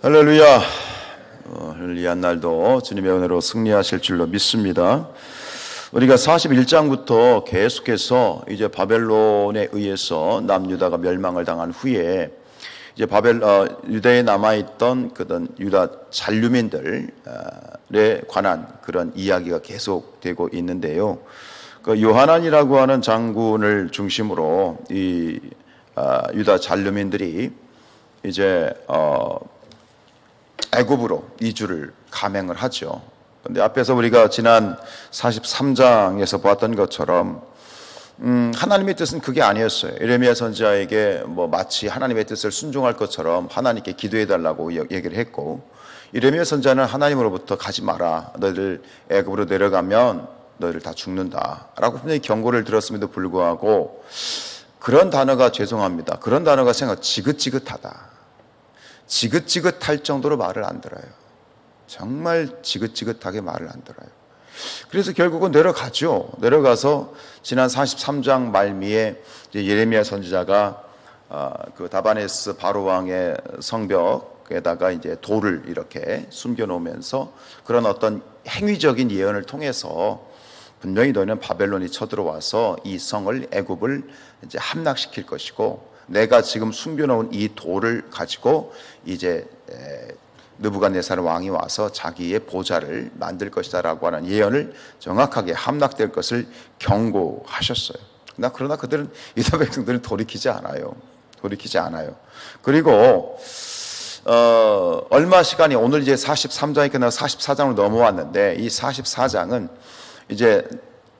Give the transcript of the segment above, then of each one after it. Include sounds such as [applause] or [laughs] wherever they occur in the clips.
할렐루야. 어, 오늘 이한 날도 주님의 은혜로 승리하실 줄로 믿습니다. 우리가 41장부터 계속해서 이제 바벨론에 의해서 남유다가 멸망을 당한 후에 이제 바벨 어, 유다에 남아 있던 그런 유다 잔류민들에 관한 그런 이야기가 계속되고 있는데요. 그 요하난이라고 하는 장군을 중심으로 이 아, 유다 잔류민들이 이제 어 애굽으로 이주를 감행을 하죠. 근데 앞에서 우리가 지난 43장에서 보았던 것처럼 음, 하나님의 뜻은 그게 아니었어요. 이레미야 선지자에게 뭐 마치 하나님의 뜻을 순종할 것처럼 하나님께 기도해 달라고 얘기를 했고 이레미야 선지자는 하나님으로부터 가지 마라. 너희들 애굽으로 내려가면 너희들 다 죽는다라고 분명히 경고를 들었음에도 불구하고 그런 단어가 죄송합니다. 그런 단어가 생각 지긋지긋하다. 지긋지긋할 정도로 말을 안 들어요. 정말 지긋지긋하게 말을 안 들어요. 그래서 결국은 내려가죠. 내려가서 지난 43장 말미에 예레미야 선지자가 어, 그 다바네스 바로 왕의 성벽에다가 이제 돌을 이렇게 숨겨 놓으면서 그런 어떤 행위적인 예언을 통해서 분명히 너희는 바벨론이 쳐들어와서 이 성을 애굽을 이제 함락시킬 것이고 내가 지금 숨겨놓은 이 돌을 가지고 이제 느부갓네살 왕이 와서 자기의 보좌를 만들 것이다라고 하는 예언을 정확하게 함락될 것을 경고하셨어요. 나 그러나 그들은 [laughs] 유다 백성들은 돌이키지 않아요. 돌이키지 않아요. 그리고 어, 얼마 시간이 오늘 이제 43장이 끝나고 44장으로 넘어왔는데 이 44장은 이제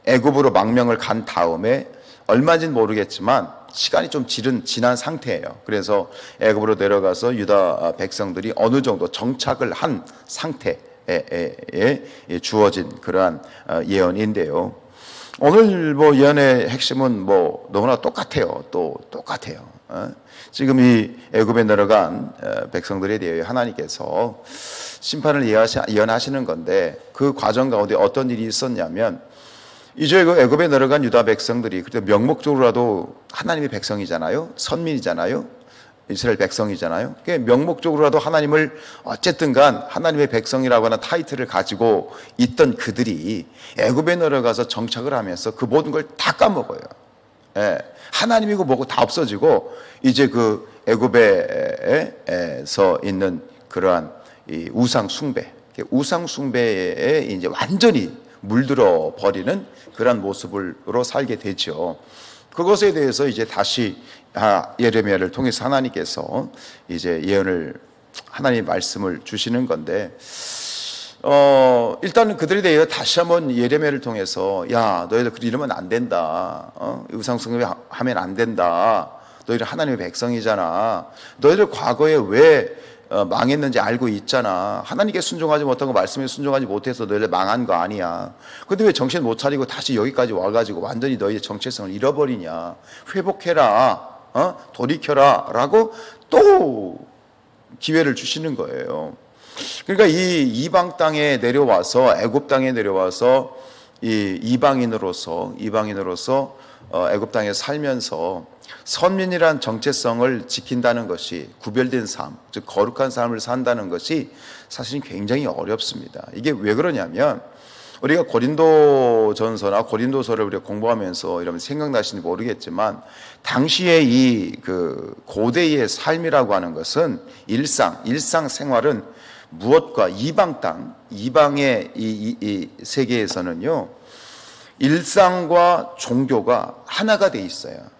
애굽으로 망명을 간 다음에 얼마인지는 모르겠지만 시간이 좀 지른 지난 상태예요. 그래서 애굽으로 내려가서 유다 백성들이 어느 정도 정착을 한 상태에 주어진 그러한 어, 예언인데요. 오늘 뭐 예언의 핵심은 뭐 너무나 똑같아요. 또 똑같아요. 어? 지금 이 애굽에 내려간 어, 백성들에 대해 하나님께서 심판을 예언하시는 건데 그 과정 가운데 어떤 일이 있었냐면 이제 그 애굽에 내려간 유다 백성들이 그때 명목적으로라도 하나님의 백성이잖아요. 선민이잖아요. 이스라엘 백성이잖아요. 명목적으로라도 하나님을 어쨌든 간 하나님의 백성이라고 하는 타이틀을 가지고 있던 그들이 애굽에 내려가서 정착을 하면서 그 모든 걸 다 까먹어요. 예. 하나님이고 뭐고 다 없어지고 이제 그 애굽에서 있는 그러한 우상 숭배, 우상 숭배에 이제 완전히 물들어 버리는 그런 모습으로 살게 되죠. 그것에 대해서 이제 다시 아, 예레미야를 통해서 하나님께서 이제 예언을 하나님 말씀을 주시는 건데 어, 일단은 그들에 대해 다시 한번 예레미야를 통해서 야 너희들 그 이러면 안 된다 어? 의상숭배 하면 안 된다 너희들 하나님의 백성이잖아 너희들 과거에 왜 어, 망했는지 알고 있잖아. 하나님께 순종하지 거 말씀에 순종하지 못해서 너희들 망한 거 아니야. 근데 왜 정신 못 차리고 다시 여기까지 와가지고 완전히 너희의 정체성을 잃어버리냐. 회복해라. 어? 돌이켜라. 라고 또 기회를 주시는 거예요. 그러니까 이 이방 땅에 내려와서 애굽 땅에 내려와서 이 이방인으로서 이방인으로서 어, 애굽 땅에 살면서 선민이란 정체성을 지킨다는 것이 구별된 삶, 즉 거룩한 삶을 산다는 것이 사실은 굉장히 어렵습니다. 이게 왜 그러냐면 우리가 고린도 전서나 고린도서를 우리가 공부하면서 이러면 생각나시는지 모르겠지만 당시에 이그 고대의 삶이라고 하는 것은 일상, 일상 생활은 무엇과 이방 땅, 이방의 이, 이, 이 세계에서는요 일상과 종교가 하나가 돼 있어요.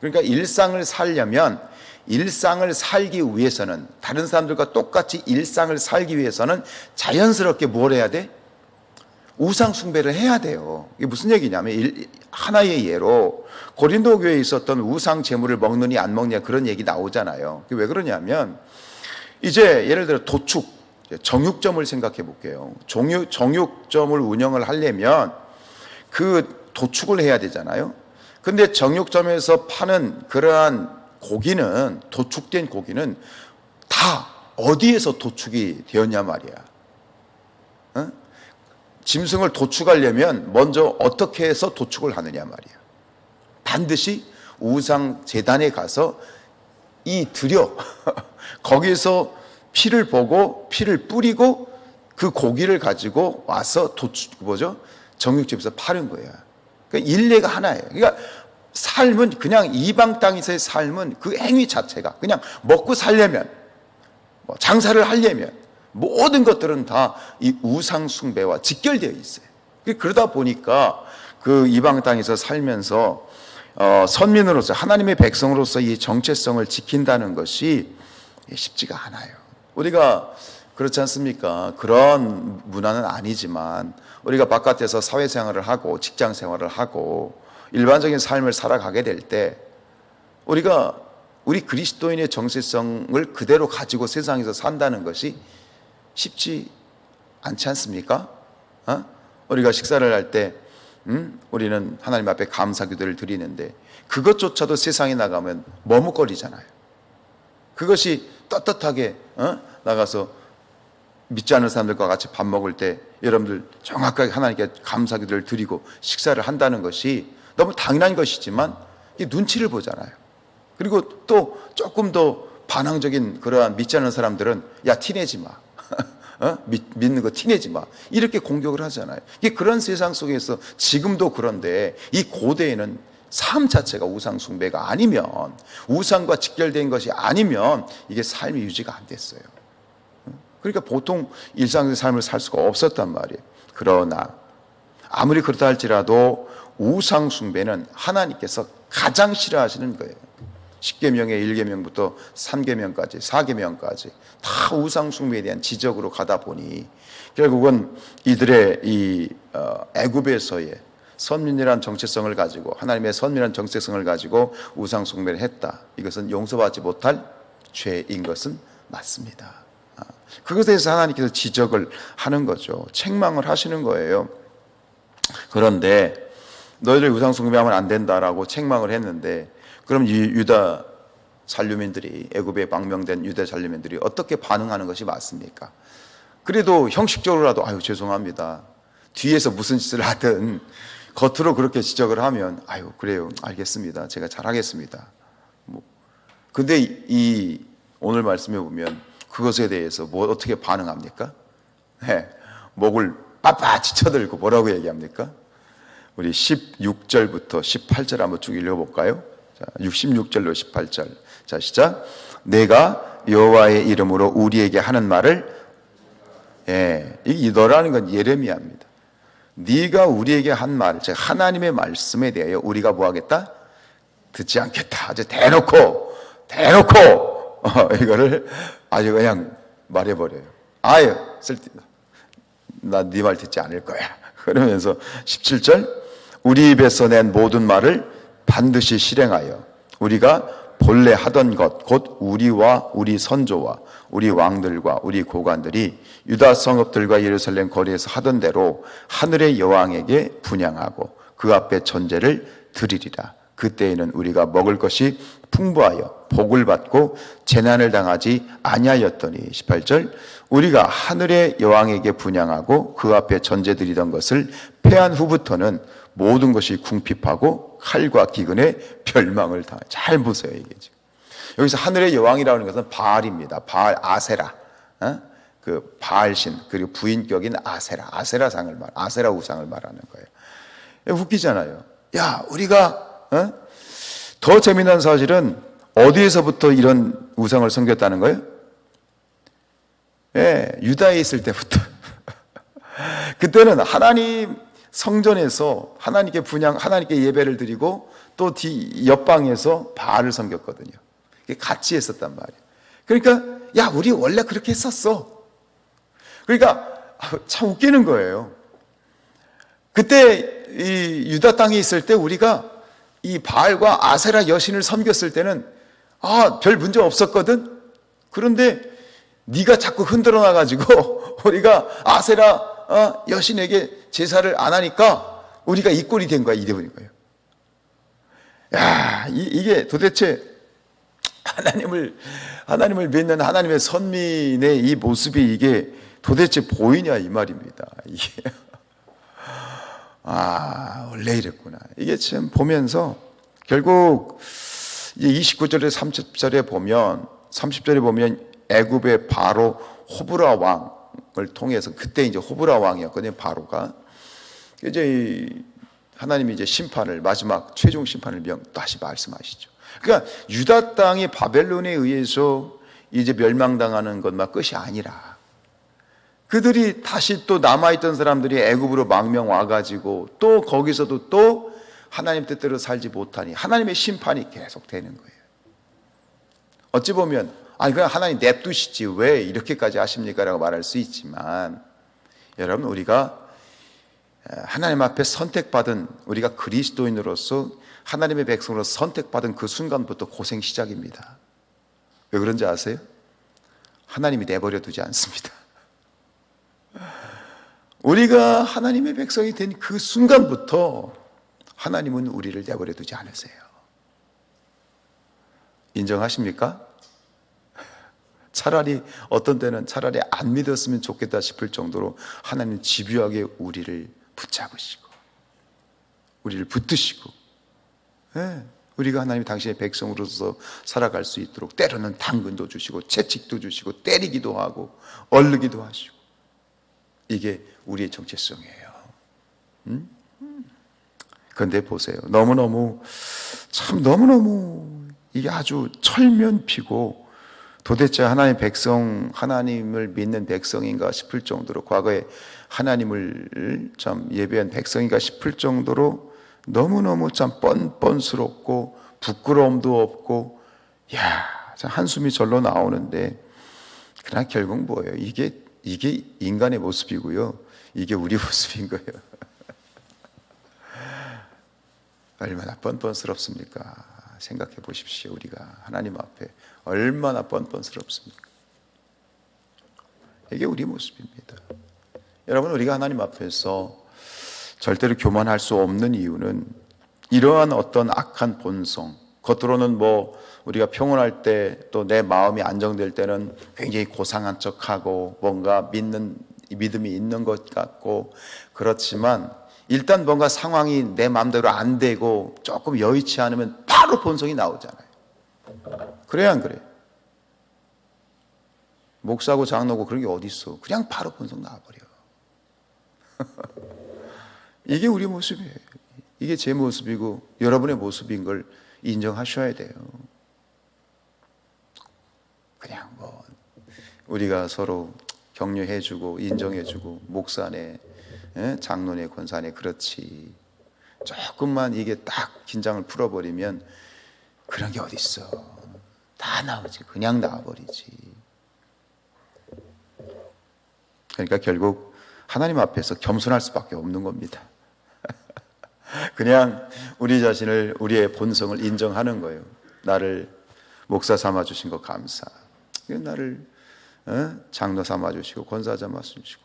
그러니까 일상을 살려면 일상을 살기 위해서는 다른 사람들과 똑같이 일상을 살기 위해서는 자연스럽게 뭘 해야 돼? 우상 숭배를 해야 돼요. 이게 무슨 얘기냐면 하나의 예로 고린도 교회에 있었던 우상 제물을 먹느니 안 먹냐 그런 얘기 나오잖아요. 왜 그러냐면 이제 예를 들어 도축 정육점을 생각해 볼게요. 정육 정육점을 운영을 하려면 그 도축을 해야 되잖아요. 근데 정육점에서 파는 그러한 고기는 도축된 고기는 다 어디에서 도축이 되었냐 말이야. 어? 짐승을 도축하려면 먼저 어떻게 해서 도축을 하느냐 말이야. 반드시 우상 재단에 가서 이 드려 [laughs] 거기서 피를 보고 피를 뿌리고 그 고기를 가지고 와서 도축 뭐죠? 정육집에서 파는 거예요. 그러니까 일례가 하나예요. 그러니까 삶은 그냥 이방 땅에서의 삶은 그 행위 자체가 그냥 먹고 살려면 뭐 장사를 하려면 모든 것들은 다 이 우상 숭배와 직결되어 있어요. 그러다 보니까 그 이방 땅에서 살면서 어, 선민으로서 하나님의 백성으로서 이 정체성을 지킨다는 것이 쉽지가 않아요. 우리가 그렇지 않습니까? 그런 문화는 아니지만 우리가 바깥에서 사회생활을 하고 직장 생활을 하고 일반적인 삶을 살아가게 될 때 우리가 우리 그리스도인의 정체성을 그대로 가지고 세상에서 산다는 것이 쉽지 않지 않습니까? 어? 우리가 식사를 할 때, 음? 우리는 하나님 앞에 감사 기도를 드리는데 그것조차도 세상에 나가면 머뭇거리잖아요. 그것이 떳떳하게 어? 나가서 믿지 않는 사람들과 같이 밥 먹을 때 여러분들 정확하게 하나님께 감사 기도를 드리고 식사를 한다는 것이 너무 당연한 것이지만 이 눈치를 보잖아요. 그리고 또 조금 더 반항적인 그러한 믿지 않는 사람들은 야 티내지 마. [laughs] 어? 믿, 믿는 거 티내지 마. 이렇게 공격을 하잖아요. 이게 그런 세상 속에서 지금도 그런데 이 고대에는 삶 자체가 우상 숭배가 아니면 우상과 직결된 것이 아니면 이게 삶이 유지가 안 됐어요. 그러니까 보통 일상의 삶을 살 수가 없었단 말이에요. 그러나 아무리 그렇다 할지라도 우상 숭배는 하나님께서 가장 싫어하시는 거예요. 10계명의 1계명부터 3계명까지 4계명까지 다 우상 숭배에 대한 지적으로 가다 보니 결국은 이들의 이 어, 애굽에서의 선민이란 정체성을 가지고 하나님의 선민이란 정체성을 가지고 우상 숭배를 했다. 이것은 용서받지 못할 죄인 것은 맞습니다. 아, 그것에 대해서 하나님께서 지적을 하는 거죠. 책망을 하시는 거예요. 그런데 너희들 우상 숭배하면 안 된다라고 책망을 했는데 그럼 이 유다 잔류민들이 애굽에 망명된 유다 잔류민들이 어떻게 반응하는 것이 맞습니까? 그래도 형식적으로라도 아유 죄송합니다. 뒤에서 무슨 짓을 하든 겉으로 그렇게 지적을 하면 아유 그래요 알겠습니다. 제가 잘하겠습니다. 뭐 근데 이, 이 오늘 말씀해 보면 그것에 대해서 뭐 어떻게 반응합니까? 네, 목을 빳빳이 쳐들고 뭐라고 얘기합니까? 우리 16절부터 18절 한번 쭉 읽어볼까요? 자, 66절로 18절. 자, 시작. 내가 여호와의 이름으로 우리에게 하는 말을 예, 이 너라는 건 예레미야입니다. 네가 우리에게 한 말, 즉 하나님의 말씀에 대하여 우리가 뭐 하겠다? 듣지 않겠다. 아주 대놓고 대놓고 어, 이거를 아주 그냥 말해버려요. 아유 쓸데 나네 말 듣지 않을 거야. [laughs] 그러면서 17절 우리 입에서 낸 모든 말을 반드시 실행하여 우리가 본래 하던 것 곧 우리와 우리 선조와 우리 왕들과 우리 고관들이 유다 성읍들과 예루살렘 거리에서 하던 대로 하늘의 여왕에게 분양하고 그 앞에 전제를 드리리라. 그때에는 우리가 먹을 것이 풍부하여 복을 받고 재난을 당하지 아니하였더니 18절 우리가 하늘의 여왕에게 분양하고 그 앞에 전제 드리던 것을 패한 후부터는 모든 것이 궁핍하고 칼과 기근에 멸망을 당해. 잘 보세요, 이게 지금. 여기서 하늘의 여왕이라는 것은 바알입니다. 바알 아세라. 어? 그 바알신 그리고 부인격인 아세라. 아세라 상을 말, 아세라 우상을 말하는 거예요. 웃기잖아요. 야, 우리가 어? 더 재미난 사실은 어디에서부터 이런 우상을 섬겼다는 거예요? 예, 유다에 있을 때부터. [laughs] 그때는 하나님 성전에서 하나님께 분양, 하나님께 예배를 드리고 또 뒤 옆방에서 바알을 섬겼거든요. 같이 했었단 말이에요. 그러니까 야 우리 원래 그렇게 했었어. 그러니까 참 웃기는 거예요. 그때 이 유다 땅에 있을 때 우리가 이 바알과 아세라 여신을 섬겼을 때는 아 별 문제 없었거든. 그런데 네가 자꾸 흔들어 놔 가지고 [laughs] 우리가 아세라 어, 여신에게 제사를 안 하니까 우리가 이 꼴이 된 거야 이대버린 거예요. 야 이, 게 도대체 하나님을 하나님을 믿는 하나님의 선민의 이 모습이 이게 도대체 보이냐 이 말입니다. 이게 아 원래 이랬구나. 이게 참 보면서 결국 이제 29절에 30절에 보면 30절에 보면 애굽의 바로 호브라 왕을 통해서 그때 이제 호브라 왕이었거든요. 바로가 이제 이 하나님이 이제 심판을 마지막 최종 심판을 명 다시 말씀하시죠. 그러니까 유다 땅이 바벨론에 의해서 이제 멸망당하는 것만 끝이 아니라 그들이 다시 또 남아있던 사람들이 애굽으로 망명 와가지고 또 거기서도 또 하나님 뜻대로 살지 못하니 하나님의 심판이 계속 되는 거예요. 어찌 보면 아니 그냥 하나님 냅두시지 왜 이렇게까지 하십니까라고 말할 수 있지만 여러분 우리가 하나님 앞에 선택받은 우리가 그리스도인으로서 하나님의 백성으로 선택받은 그 순간부터 고생 시작입니다. 왜 그런지 아세요? 하나님이 내버려 두지 않습니다. 우리가 하나님의 백성이 된 그 순간부터 하나님은 우리를 내버려 두지 않으세요. 인정하십니까? 차라리 어떤 때는 차라리 안 믿었으면 좋겠다 싶을 정도로 하나님 집요하게 우리를 붙잡으시고 우리를 붙드시고 예, 우리가 하나님 당신의 백성으로서 살아갈 수 있도록 때로는 당근도 주시고 채찍도 주시고 때리기도 하고 얼르기도 하시고 이게 우리의 정체성이에요. 음? 그런데 보세요. 너무너무 참 너무너무 이게 아주 철면피고 도대체 하나님 백성 하나님을 믿는 백성인가 싶을 정도로 과거에 하나님을 참 예배한 백성인가 싶을 정도로 너무너무 참 뻔뻔스럽고 부끄러움도 없고 야, 참 한숨이 절로 나오는데 그러나 결국 뭐예요? 이게 이게 인간의 모습이고요. 이게 우리 [laughs] 모습인 거예요. 얼마나 뻔뻔스럽습니까? 생각해 보십시오. 우리가 하나님 앞에 얼마나 뻔뻔스럽습니까? 이게 우리 모습입니다. 여러분, 우리가 하나님 앞에서 절대로 교만할 수 없는 이유는 이러한 어떤 악한 본성, 겉으로는 뭐 우리가 평온할 때 또 내 마음이 안정될 때는 굉장히 고상한 척하고 뭔가 믿는 믿음이 있는 것 같고 그렇지만 일단 뭔가 상황이 내 마음대로 안 되고 조금 여의치 않으면 바로 본성이 나오잖아요. 그래야 안 그래? 목사고 장로고 그런 게 어디 있어? 그냥 바로 본성 나와버려. [laughs] 이게 우리 모습이에요. 이게 제 모습이고 여러분의 모습인 걸 인정하셔야 돼요. 그냥 뭐 우리가 서로 격려해주고 인정해주고 목사네, 예? 장로네, 권사네 그렇지. 조금만 이게 딱 긴장을 풀어버리면 그런 게 어디 있어? 다 나오지. 그냥 나와버리지. 그러니까 결국 하나님 앞에서 겸손할 수밖에 없는 겁니다. 그냥 우리 자신을 우리의 본성을 인정하는 거예요. 나를 목사 삼아 주신 거 감사. 나를 어? 장로 삼아 주시고 권사 삼아 주시고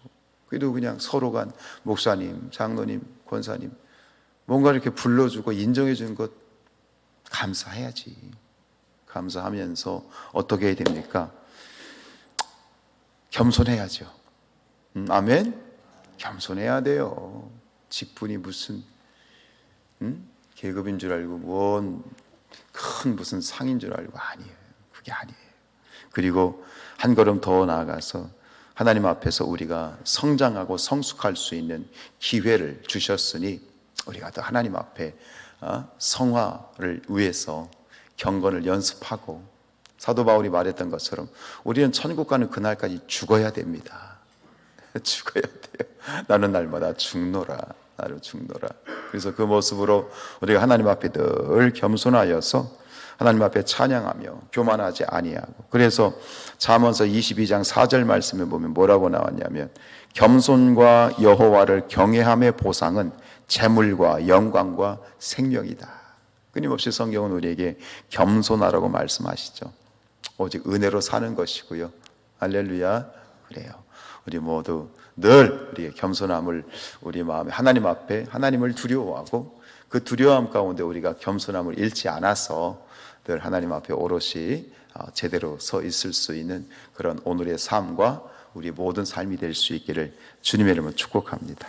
그래도 그냥 서로 간 목사님, 장로님, 권사님 뭔가 이렇게 불러주고 인정해 주는 것 감사해야지. 감사하면서 어떻게 해야 됩니까? 겸손해야죠. 음, 아멘. 겸손해야 돼요. 직분이 무슨 음? 계급인 줄 알고 뭔 큰 무슨 상인 줄 알고 아니에요. 그게 아니에요. 그리고 한 걸음 더 나아가서 하나님 앞에서 우리가 성장하고 성숙할 수 있는 기회를 주셨으니 우리가 더 하나님 앞에 어, 성화를 위해서 경건을 연습하고 사도 바울이 말했던 것처럼 우리는 천국 가는 그날까지 죽어야 됩니다. [laughs] 죽어야 돼요. 나는 날마다 죽노라. 나를 죽노라. 그래서 그 모습으로 우리가 하나님 앞에 늘 겸손하여서 하나님 앞에 찬양하며 교만하지 아니하고 그래서 잠언서 22장 4절 말씀에 보면 뭐라고 나왔냐면 겸손과 여호와를 경외함의 보상은 재물과 영광과 생명이다. 끊임없이 성경은 우리에게 겸손하라고 말씀하시죠. 오직 은혜로 사는 것이고요. 할렐루야. 그래요. 우리 모두 늘 우리의 겸손함을 우리 마음에 하나님 앞에 하나님을 두려워하고 그 두려움 가운데 우리가 겸손함을 잃지 않아서 늘 하나님 앞에 오롯이 어, 제대로 서 있을 수 있는 그런 오늘의 삶과 우리 모든 삶이 될 수 있기를 주님의 이름으로 축복합니다.